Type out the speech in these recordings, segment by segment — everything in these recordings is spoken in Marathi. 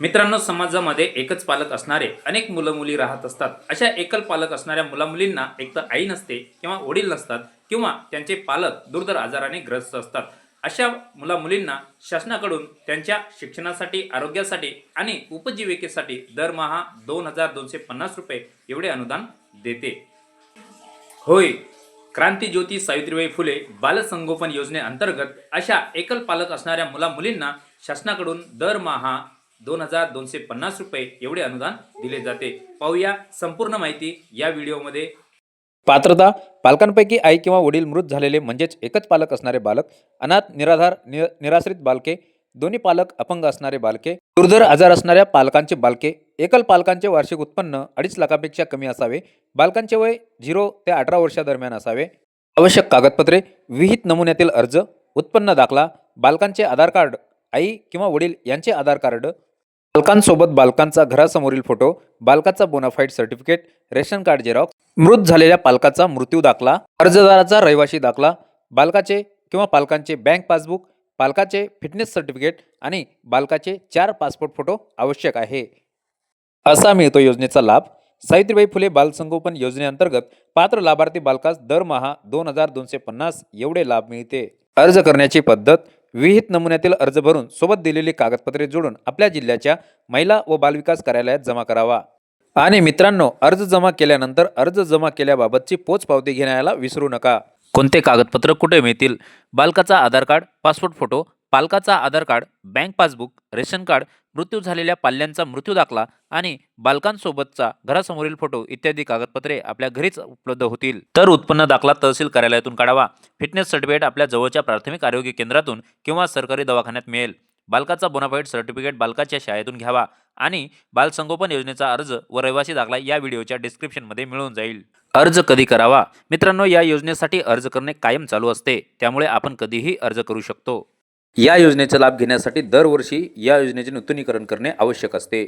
मित्रांनो समाजामध्ये एकच पालक असणारे अनेक मुलं मुली राहत असतात. अशा एकल पालक असणाऱ्या मुला मुलींना एक तर आई नसते किंवा वडील नसतात किंवा त्यांचे पालक दुर्धर आजाराने ग्रस्त असतात. अशा मुला मुलींना शासनाकडून त्यांच्या शिक्षणासाठी आरोग्यासाठी आणि उपजीविकेसाठी दरमहा दोन हजार दोनशे पन्नास रुपये एवढे अनुदान देते. होय क्रांतीज्योती सावित्रीबाई फुले बालसंगोपन योजनेअंतर्गत अशा एकल पालक असणाऱ्या मुला मुलींना शासनाकडून दरमहा दोन हजार दोनशे पन्नास रुपये एवढे अनुदान दिले जाते. पाहूया संपूर्ण माहिती या व्हिडिओमध्ये. पात्रता पालकांपैकी आई किंवा वडील मृत झालेले म्हणजेच एकच पालक असणारे बालक अनाथ निराधार नि निराश्रित बालके दोन्ही पालक अपंग असणारे बालके दुर्धर आजार असणाऱ्या पालकांचे बालके एकल पालकांचे वार्षिक उत्पन्न अडीच लाखापेक्षा कमी असावे बालकांचे वय झिरो ते अठरा वर्षादरम्यान असावे. आवश्यक कागदपत्रे विहित नमुन्यातील अर्ज उत्पन्न दाखला बालकांचे आधार कार्ड आई किंवा वडील यांचे आधार कार्ड बालकांसोबत बालकांचा घरासमोरील फोटो बालकाचा bonafide certificate ration card xerox मृत झालेल्या पालकाचा मृत्यू दाखला अर्जदाराचा रहिवाशी दाखला बालकाचे किंवा पालकांचे बँक पासबुक पालकाचे फिटनेस सर्टिफिकेट आणि बालकाचे चार पासपोर्ट फोटो आवश्यक आहे. असा मिळतो योजनेचा लाभ. सावित्रीबाई फुले बालसंगोपन योजनेअंतर्गत पात्र लाभार्थी बालकास दरमहा दोन हजार दोनशे पन्नास एवढे लाभ मिळते. अर्ज करण्याची पद्धत विहित नमुन्यातील अर्ज भरून सोबत दिलेली कागदपत्रे जोडून आपल्या जिल्ह्याच्या महिला व बालविकास कार्यालयात जमा करावा. आणि मित्रांनो अर्ज जमा केल्यानंतर अर्ज जमा केल्याबाबतची पोचपावती घेण्याला विसरू नका. कोणते कागदपत्र कुठे मिळतील? बालकाचा Aadhaar card passport photo पालकाचा Aadhaar card bank passbook ration card मृत्यू झालेल्या पाल्यांचा मृत्यू दाखला आणि बालकांसोबतचा घरासमोरील फोटो इत्यादी कागदपत्रे आपल्या घरीच उपलब्ध होतील. तर उत्पन्न दाखला तहसील कार्यालयातून काढावा. फिटनेस सर्टिफिकेट आपल्या जवळच्या प्राथमिक आरोग्य केंद्रातून किंवा सरकारी दवाखान्यात मिळेल. बालकाचा बोनाफाईड सर्टिफिकेट बालकाच्या शाळेतून घ्यावा आणि बालसंगोपन योजनेचा अर्ज व रहिवासी दाखला या व्हिडिओच्या डिस्क्रिप्शनमध्ये मिळून जाईल. अर्ज कधी करावा? मित्रांनो या योजनेसाठी अर्ज करणे कायम चालू असते. त्यामुळे आपण कधीही अर्ज करू शकतो. या योजनेचा लाभ घेण्यासाठी दरवर्षी या योजनेचे नूतनीकरण करणे आवश्यक असते.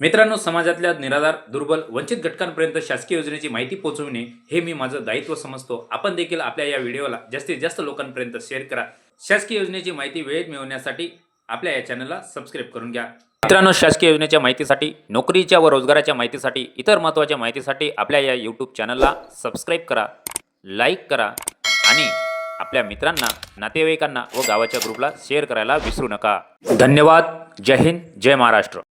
मित्रांनो समाजातल्या निराधार दुर्बल वंचित घटकांपर्यंत शासकीय योजनेची माहिती पोहोचवणे हे मी माझं दायित्व समजतो. आपण देखील आपल्या या व्हिडिओला जास्तीत जास्त लोकांपर्यंत शेअर करा. शासकीय योजनेची माहिती वेळेत मिळवण्यासाठी आपल्या या चॅनलला सबस्क्राईब करून घ्या. मित्रांनो शासकीय योजनेच्या माहितीसाठी नोकरीच्या व रोजगाराच्या माहितीसाठी इतर महत्त्वाच्या माहितीसाठी आपल्या या यूट्यूब चॅनलला सबस्क्राईब करा लाईक करा आणि आपल्या मित्रांना नातेवाईकांना व गावाच्या ग्रुपला शेअर करायला विसरू नका. धन्यवाद. जय हिंद. जय महाराष्ट्र.